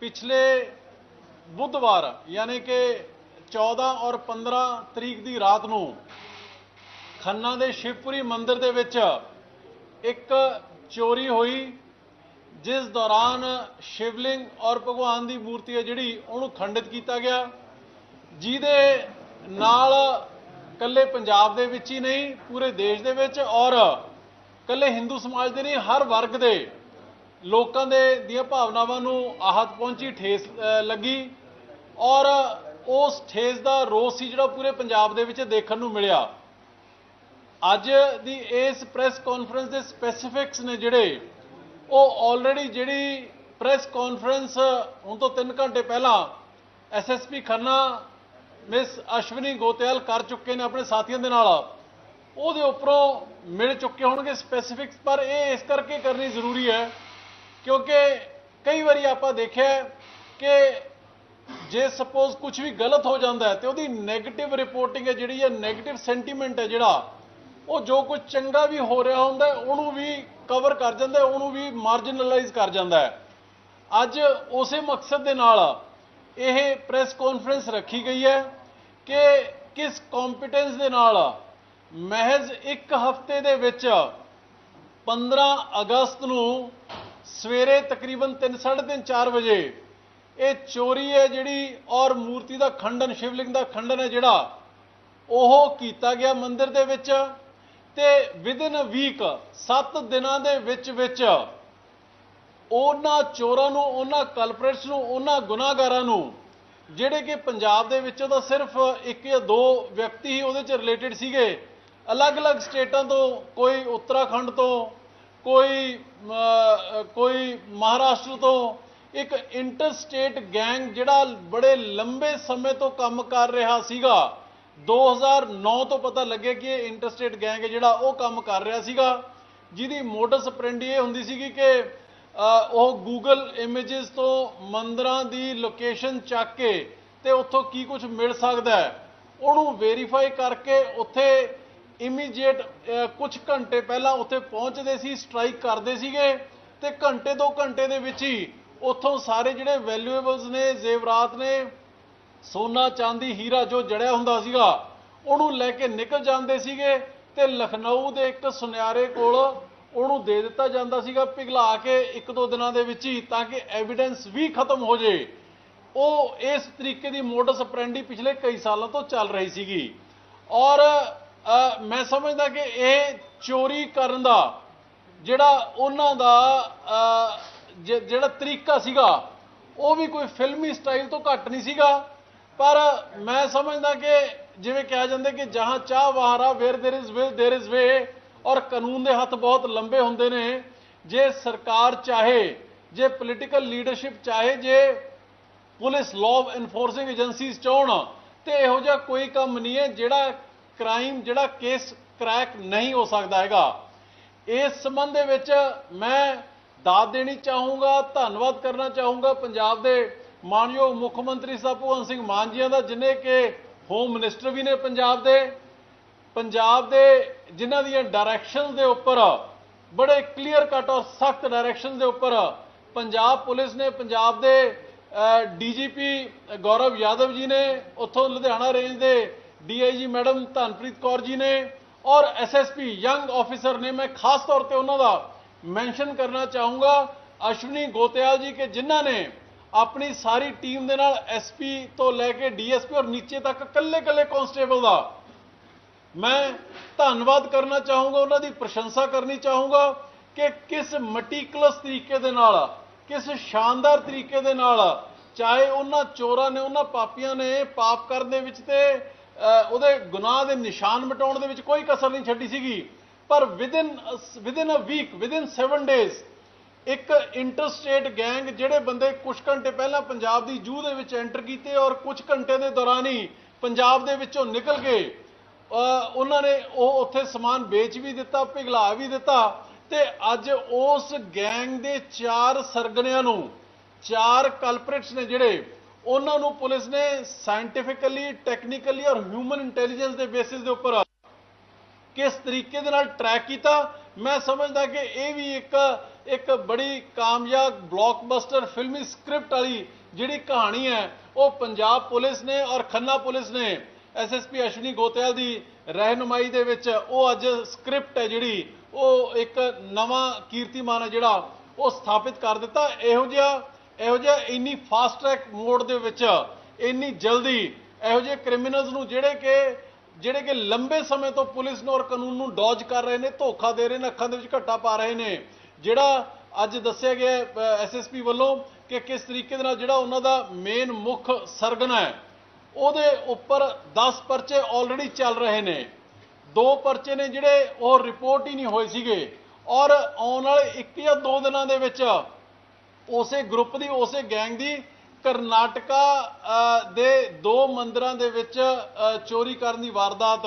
ਪਿਛਲੇ ਬੁੱਧਵਾਰ, ਯਾਨੀ ਕਿ 14 ਔਰ 15 ਤਰੀਕ ਦੀ ਰਾਤ ਨੂੰ ਖੰਨਾ ਦੇ ਸ਼ਿਵਪੁਰੀ ਮੰਦਿਰ ਦੇ ਵਿੱਚ ਇੱਕ ਚੋਰੀ ਹੋਈ, ਜਿਸ ਦੌਰਾਨ ਸ਼ਿਵਲਿੰਗ ਔਰ ਭਗਵਾਨ ਦੀ ਮੂਰਤੀ ਹੈ ਜਿਹੜੀ, ਉਹਨੂੰ ਖੰਡਿਤ ਕੀਤਾ ਗਿਆ, ਜਿਹਦੇ ਨਾਲ ਕੱਲੇ ਪੰਜਾਬ ਦੇ ਵਿੱਚ ਹੀ ਨਹੀਂ, ਪੂਰੇ ਦੇਸ਼ ਦੇ ਵਿੱਚ ਔਰ ਕੱਲੇ ਹਿੰਦੂ ਸਮਾਜ ਦੇ ਨਹੀਂ, ਹਰ ਵਰਗ ਦੇ ਲੋਕਾਂ ਦੇ ਦੀਆਂ ਭਾਵਨਾਵਾਂ ਨੂੰ ਆਹਤ ਪਹੁੰਚੀ, ਠੇਸ ਲੱਗੀ ਔਰ ਉਸ ਠੇਸ ਦਾ ਰੋਸ ਸੀ ਜਿਹੜਾ ਪੂਰੇ ਪੰਜਾਬ ਦੇ ਵਿੱਚ ਦੇਖਣ ਨੂੰ ਮਿਲਿਆ। ਅੱਜ ਦੀ ਇਸ ਪ੍ਰੈਸ ਕਾਨਫਰੰਸ ਦੇ ਸਪੈਸੀਫਿਕਸ ਨੇ ਜਿਹੜੇ, ਉਹ ਆਲਰੇਡੀ ਜਿਹੜੀ ਪ੍ਰੈਸ ਕਾਨਫਰੰਸ ਹੁਣ ਤੋਂ 3 ਘੰਟੇ ਪਹਿਲਾਂ ਐਸਐਸਪੀ ਖੰਨਾ ਮਿਸ ਅਸ਼ਵਨੀ ਗੋਤਿਆਲ ਕਰ ਚੁੱਕੇ ਨੇ ਆਪਣੇ ਸਾਥੀਆਂ ਦੇ ਨਾਲ। ਉਹਦੇ ਉੱਪਰੋਂ ਮਿਲ ਚੁੱਕੇ ਹੋਣਗੇ ਸਪੈਸੀਫਿਕਸ ਪਰ ਇਹ ਇਸ ਕਰਕੇ ਕਰਨੀ ਜ਼ਰੂਰੀ ਹੈ ਕਿਉਂਕਿ ਕਈ ਵਾਰੀ ਆਪਾਂ ਦੇਖਿਆ ਕਿ ਜੇ ਸਪੋਜ਼ ਕੁਝ ਵੀ ਗਲਤ ਹੋ ਜਾਂਦਾ ਹੈ ਤੇ ਉਹਦੀ 네ਗੇਟਿਵ ਰਿਪੋਰਟਿੰਗ ਹੈ, ਜਿਹੜੀ ਹੈ 네ਗੇਟਿਵ ਸੈਂਟੀਮੈਂਟ ਹੈ ਜਿਹੜਾ, ਉਹ ਜੋ ਕੁਝ ਚੰਗਾ ਵੀ ਹੋ ਰਿਹਾ ਹੁੰਦਾ ਉਹਨੂੰ ਵੀ ਕਵਰ ਕਰ ਜਾਂਦਾ ਉਹਨੂੰ ਵੀ ਮਾਰਜਨਲਾਈਜ਼ ਕਰ ਜਾਂਦਾ ਹੈ। ਅੱਜ ਉਸੇ ਮਕਸਦ ਦੇ ਨਾਲ ਇਹ ਪ੍ਰੈਸ ਕਾਨਫਰੰਸ ਰੱਖੀ ਗਈ ਹੈ ਕਿ ਕਿਸ ਕੰਪੀਟੈਂਸ ਦੇ ਨਾਲ ਮਹਿਜ਼ ਇੱਕ ਹਫ਼ਤੇ ਦੇ ਵਿੱਚ 15 ਅਗਸਤ ਨੂੰ ਸਵੇਰੇ ਤਕਰੀਬਨ 3:30 4 ਵਜੇ ਇਹ ਚੋਰੀ ਹੈ ਜਿਹੜੀ ਔਰ ਮੂਰਤੀ ਦਾ ਖੰਡਨ, ਸ਼ਿਵਲਿੰਗ ਦਾ ਖੰਡਨ ਹੈ ਜਿਹੜਾ, ਉਹ ਕੀਤਾ ਗਿਆ ਮੰਦਿਰ ਦੇ ਵਿੱਚ ਤੇ ਵਿਦਿਨ ਵੀਕ 7 ਦਿਨਾਂ ਦੇ ਵਿੱਚ ਵਿੱਚ ਉਹਨਾਂ ਚੋਰਾਂ ਨੂੰ, ਉਹਨਾਂ ਕਲਪਰੇਟਸ ਨੂੰ, ਉਹਨਾਂ ਗੁਨਾਹਗਾਰਾਂ ਨੂੰ, ਜਿਹੜੇ ਕਿ ਪੰਜਾਬ ਦੇ ਵਿੱਚੋਂ ਤਾਂ ਸਿਰਫ ਇੱਕ ਜਾਂ ਦੋ ਵਿਅਕਤੀ ਹੀ ਉਹਦੇ ਚ ਰਿਲੇਟਡ ਸੀਗੇ, ਅਲੱਗ-ਅਲੱਗ ਸਟੇਟਾਂ ਤੋਂ, ਕੋਈ ਉੱਤਰਾਖੰਡ ਤੋਂ ਕੋਈ ਕੋਈ ਮਹਾਰਾਸ਼ਟਰ ਤੋਂ ਇੱਕ ਇੰਟਰ ਸਟੇਟ ਗੈਂਗ ਜਿਹੜਾ ਬੜੇ ਲੰਬੇ ਸਮੇਂ ਤੋਂ ਕੰਮ ਕਰ ਰਿਹਾ ਸੀਗਾ 2009 ਤੋਂ ਪਤਾ ਲੱਗੇ ਕਿ ਇਹ ਇੰਟਰ ਸਟੇਟ ਗੈਂਗ ਹੈ ਜਿਹੜਾ ਉਹ ਕੰਮ ਕਰ ਰਿਹਾ ਸੀਗਾ, ਜਿਹਦੀ ਮੋਟਸ ਆਪਰੈਂਡੀ ਇਹ ਹੁੰਦੀ ਸੀਗੀ ਕਿ ਉਹ ਗੂਗਲ ਇਮੇजेस ਤੋਂ ਮੰਦਰਾਂ ਦੀ ਲੋਕੇਸ਼ਨ ਚੱਕ ਕੇ ਤੇ ਉੱਥੋਂ ਕੀ ਕੁਝ ਮਿਲ ਸਕਦਾ ਉਹਨੂੰ ਵੈਰੀਫਾਈ ਕਰਕੇ ਉੱਥੇ ਇਮੀਡੀਏਟ ਕੁਝ ਘੰਟੇ ਪਹਿਲਾਂ ਉੱਥੇ ਪਹੁੰਚਦੇ ਸੀ ਸਟ੍ਰਾਈਕ ਕਰਦੇ ਸੀਗੇ ਤੇ ਘੰਟੇ ਦੋ ਘੰਟੇ ਦੇ ਵਿੱਚ ਹੀ ਉੱਥੋਂ ਸਾਰੇ ਜਿਹੜੇ ਵੈਲਿਊਏਬਲਸ ਨੇ, ਜ਼ੇਵਰਾਤ ਨੇ, ਸੋਨਾ, ਚਾਂਦੀ, ਹੀਰਾ ਜੋ ਜੜਿਆ ਹੁੰਦਾ ਸੀਗਾ, ਉਹਨੂੰ ਲੈ ਕੇ ਨਿਕਲ ਜਾਂਦੇ ਸੀਗੇ ਤੇ ਲਖਨਊ ਦੇ ਇੱਕ ਸੁਨਿਆਰੇ ਕੋਲ ਉਹਨੂੰ ਦੇ ਦਿੱਤਾ ਜਾਂਦਾ ਸੀਗਾ ਪਿਘਲਾ ਕੇ ਇੱਕ ਦੋ ਦਿਨਾਂ ਦੇ ਵਿੱਚ ਹੀ ਤਾਂ ਕਿ ਐਵੀਡੈਂਸ ਵੀ ਖਤਮ ਹੋ ਜੇ। ਉਹ ਇਸ ਤਰੀਕੇ ਦੀ ਮੋਡਸ ਅਪਰੈਂਡੀ ਪਿਛਲੇ ਕਈ ਸਾਲਾਂ ਤੋਂ ਚੱਲ ਰਹੀ ਸੀਗੀ। ਔਰ ਮੈਂ ਸਮਝਦਾ ਕਿ ਇਹ ਚੋਰੀ ਕਰਨ ਦਾ ਜਿਹੜਾ ਉਹਨਾਂ ਦਾ ਅ, ਜ- ਜਿਹੜਾ ਤਰੀਕਾ ਸੀਗਾ ਉਹ ਵੀ ਕੋਈ ਫਿਲਮੀ ਸਟਾਈਲ ਤੋਂ ਘੱਟ ਨਹੀਂ ਸੀਗਾ ਪਰ ਮੈਂ ਸਮਝਦਾ ਕਿ ਜਿਵੇਂ ਕਿਹਾ ਜਾਂਦਾ ਕਿ ਜਹਾਂ ਚਾਹ ਵਹਾਰਾ where there is will there is way ਔਰ ਕਾਨੂੰਨ ਦੇ ਹੱਥ ਬਹੁਤ ਲੰਬੇ ਹੁੰਦੇ ਨੇ ਜੇ ਸਰਕਾਰ ਚਾਹੇ ਜੇ ਪੋਲੀਟੀਕਲ ਲੀਡਰਸ਼ਿਪ ਚਾਹੇ ਜੇ ਪੁਲਿਸ ਲਾਅ ਐਨਫੋਰਸਿੰਗ ਏਜੰਸੀਜ਼ ਚਾਹਣ ਤੇ ਇਹੋ ਜਿਹਾ ਕੋਈ ਕੰਮ ਨਹੀਂ ਹੈ ਜਿਹੜਾ ਕ੍ਰਾਈਮ ਜਿਹੜਾ ਕੇਸ ਕ੍ਰੈਕ ਨਹੀਂ ਹੋ ਸਕਦਾ ਹੈਗਾ। ਇਸ ਸੰਬੰਧ ਦੇ ਵਿੱਚ ਮੈਂ ਦਾਤ ਦੇਣੀ ਚਾਹੂੰਗਾ, ਧੰਨਵਾਦ ਕਰਨਾ ਚਾਹੂੰਗਾ ਪੰਜਾਬ ਦੇ ਮਾਨਯੋਗ ਮੁੱਖ ਮੰਤਰੀ ਸਾਹਿਬ ਭਗਵੰਤ ਸਿੰਘ ਮਾਨ ਜੀਆਂ ਦਾ, ਜਿਨੇ ਕਿ ਹੋਮ ਮਿਨਿਸਟਰ ਵੀ ਨੇ ਪੰਜਾਬ ਦੇ। ਪੰਜਾਬ ਦੇ ਜਿਨ੍ਹਾਂ ਦੀਆਂ ਡਾਇਰੈਕਸ਼ਨਸ ਦੇ ਉੱਪਰ ਬੜੇ ਕਲੀਅਰ ਕੱਟ ਔਰ ਸਖਤ ਡਾਇਰੈਕਸ਼ਨ ਦੇ ਉੱਪਰ ਪੰਜਾਬ ਪੁਲਿਸ ਨੇ, ਪੰਜਾਬ ਦੇ ਡੀਜੀਪੀ ਗੌਰਵ ਯਾਦਵ ਜੀ ਨੇ ਉੱਥੋਂ ਲੁਧਿਆਣਾ ਰੇਂਜ ਦੇ ਡੀਆਈਜੀ ਮੈਡਮ ਧਨਪ੍ਰੀਤ ਕੌਰ ਜੀ ਨੇ ਔਰ ਐਸਐਸਪੀ ਯੰਗ ਆਫੀਸਰ ਨੇ ਮੈਂ ਖਾਸ ਤੌਰ ਤੇ ਉਹਨਾਂ ਦਾ ਮੈਂਸ਼ਨ ਕਰਨਾ ਚਾਹੂੰਗਾ। ਅਸ਼ਵਨੀ ਗੋਤਿਆਲ ਜੀ ਕਿ ਜਿਨ੍ਹਾਂ ਨੇ ਆਪਣੀ ਸਾਰੀ ਟੀਮ ਦੇ ਨਾਲ ਐਸਪੀ ਤੋਂ ਲੈ ਕੇ ਡੀਐਸਪੀ ਔਰ ਨੀਚੇ ਤੱਕ ਕੱਲੇ-ਕੱਲੇ ਕਾਂਸਟੇਬਲ ਦਾ ਮੈਂ ਧੰਨਵਾਦ ਕਰਨਾ ਚਾਹੂੰਗਾ, ਉਹਨਾਂ ਦੀ ਪ੍ਰਸ਼ੰਸਾ ਕਰਨੀ ਚਾਹੂੰਗਾ ਕਿ ਕਿਸ ਮਟੀਕਲਸ ਤਰੀਕੇ ਦੇ ਨਾਲ, ਕਿਸ ਸ਼ਾਨਦਾਰ ਤਰੀਕੇ ਦੇ ਨਾਲ, ਚਾਹੇ ਉਹਨਾਂ ਚੋਰਾਂ ਨੇ, ਉਹਨਾਂ ਪਾਪੀਆਂ ਨੇ ਪਾਪ ਕਰਨ ਦੇ ਵਿੱਚ ਤੇ ਉਹਦੇ ਗੁਨਾਹ ਦੇ ਨਿਸ਼ਾਨ ਮਿਟਾਉਣ ਦੇ ਵਿੱਚ ਕੋਈ ਕਸਰ ਨਹੀਂ ਛੱਡੀ ਸੀਗੀ। ਪਰ within within a week within 7 days ਇੱਕ ਇੰਟਰਸਟੇਟ ਗੈਂਗ ਜਿਹੜੇ ਬੰਦੇ ਕੁਝ ਘੰਟੇ ਪਹਿਲਾਂ ਪੰਜਾਬ ਦੀ ਜੂਹ ਦੇ ਵਿੱਚ ਐਂਟਰ ਕੀਤੇ ਔਰ ਕੁਝ ਘੰਟੇ ਦੇ ਦੌਰਾਨ ਹੀ ਪੰਜਾਬ ਦੇ ਵਿੱਚੋਂ ਨਿਕਲ ਗਏ ਉਹਨਾਂ ਨੇ ਉਹ ਉੱਥੇ ਸਮਾਨ ਵੇਚ ਵੀ ਦਿੱਤਾ, ਪਿਘਲਾ ਵੀ ਦਿੱਤਾ ਤੇ ਅੱਜ ਉਸ ਗੈਂਗ ਦੇ ਚਾਰ ਸਰਗਨਿਆਂ ਨੂੰ, ਚਾਰ ਕਲਪ੍ਰਿਟਸ ਨੇ ਜਿਹੜੇ ਉਹਨਾਂ ਨੂੰ ਪੁਲਿਸ ਨੇ ਸਾਇੰਟੀਫਿਕਲੀ ਟੈਕਨੀਕਲੀ ਔਰ ਹਿਊਮਨ ਇੰਟੈਲੀਜੈਂਸ ਦੇ ਬੇਸਿਸ ਦੇ ਉੱਪਰ ਕਿਸ ਤਰੀਕੇ ਦੇ ਨਾਲ ਟਰੈਕ ਕੀਤਾ, ਮੈਂ ਸਮਝਦਾ ਕਿ ਇਹ ਵੀ ਇੱਕ ਇੱਕ ਬੜੀ ਕਾਮਯਾਬ ਬਲੌਕਬਸਟਰ ਫਿਲਮੀ ਸਕ੍ਰਿਪਟ ਵਾਲੀ ਜਿਹੜੀ ਕਹਾਣੀ ਹੈ, ਉਹ ਪੰਜਾਬ ਪੁਲਿਸ ਨੇ ਔਰ ਖੰਨਾ ਪੁਲਿਸ ਨੇ ਐਸਐਸਪੀ ਅਸ਼ਵਨੀ ਗੋਤਿਆਲ ਦੀ ਰਹਿਨੁਮਾਈ ਦੇ ਵਿੱਚ ਉਹ ਅੱਜ ਸਕ੍ਰਿਪਟ ਹੈ ਜਿਹੜੀ, ਉਹ ਇੱਕ ਨਵਾਂ ਕੀਰਤੀਮਾਨ ਹੈ ਜਿਹੜਾ ਉਹ ਸਥਾਪਿਤ ਕਰ ਦਿੱਤਾ। ਇਹੋ ਜਿਹਾ ਇਹੋ ਜਿਹਾ ਇੰਨੀ ਫਾਸਟ ਟਰੈਕ ਮੋਡ ਦੇ ਵਿੱਚ, ਇੰਨੀ ਜਲਦੀ ਇਹੋ ਜਿਹੇ ਕ੍ਰਿਮੀਨਲਸ ਨੂੰ ਜਿਹੜੇ ਕਿ ਜਿਹੜੇ ਕਿ ਲੰਬੇ ਸਮੇਂ ਤੋਂ ਪੁਲਿਸ ਨੂੰ ਔਰ ਕਾਨੂੰਨ ਨੂੰ ਡੌਜ ਕਰ ਰਹੇ ਨੇ, ਧੋਖਾ ਦੇ ਰਹੇ ਨੇ, ਅੱਖਾਂ ਦੇ ਵਿੱਚ ਘੱਟਾ ਪਾ ਰਹੇ ਨੇ, ਜਿਹੜਾ ਅੱਜ ਦੱਸਿਆ ਗਿਆ ਐਸਐਸਪੀ ਵੱਲੋਂ ਕਿ ਕਿਸ ਤਰੀਕੇ ਦੇ ਨਾਲ ਜਿਹੜਾ ਉਹਨਾਂ ਦਾ ਮੇਨ ਮੁੱਖ ਸਰਗਨਾ ਹੈ, ਉਹਦੇ ਉੱਪਰ 10 ਪਰਚੇ ਆਲਰੇਡੀ ਚੱਲ ਰਹੇ ਨੇ। ਦੋ ਪਰਚੇ ਨੇ ਜਿਹੜੇ ਉਹ ਰਿਪੋਰਟ ਹੀ ਨਹੀਂ ਹੋਏ ਸੀਗੇ। ਔਰ ਆਉਣ ਵਾਲੇ ਇੱਕ ਜਾਂ ਦੋ ਦਿਨਾਂ ਦੇ ਵਿੱਚ ਉਸੇ ਗਰੁੱਪ ਦੀ, ਉਸੇ ਗੈਂਗ ਦੀ ਕਰਨਾਟਕਾ ਦੇ ਦੋ ਮੰਦਰਾਂ ਦੇ ਵਿੱਚ ਚੋਰੀ ਕਰਨ ਦੀ ਵਾਰਦਾਤ